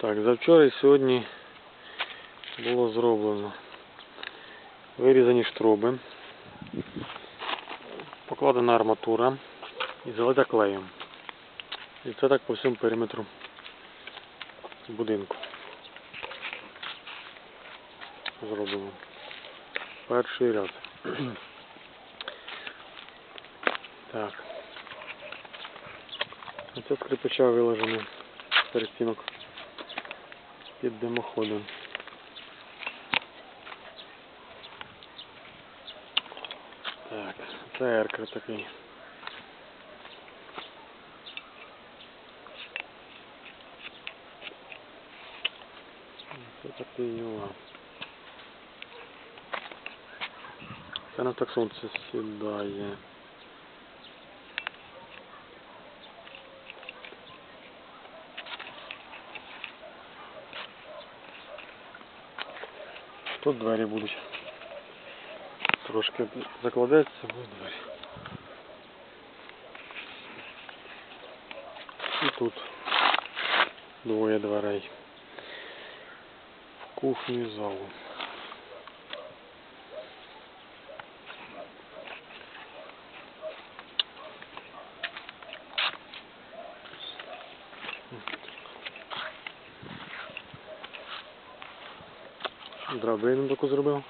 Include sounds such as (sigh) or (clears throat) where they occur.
Так, завчора і сьогодні було зроблено вирізані штроби, покладена арматура і залита клеєм. І це так по всьому периметру будинку. Зроблено. Перший ряд. (clears throat) Так. Оце скрипача виложено перестінок під димоходом. Так, це еркер такий. Це такий нюа. Це на так сонце сідає. Тут двері будуть. Трошки закладеться, будуть двері. І тут двоє дверей. В кухню і залу. драбину таку зробив.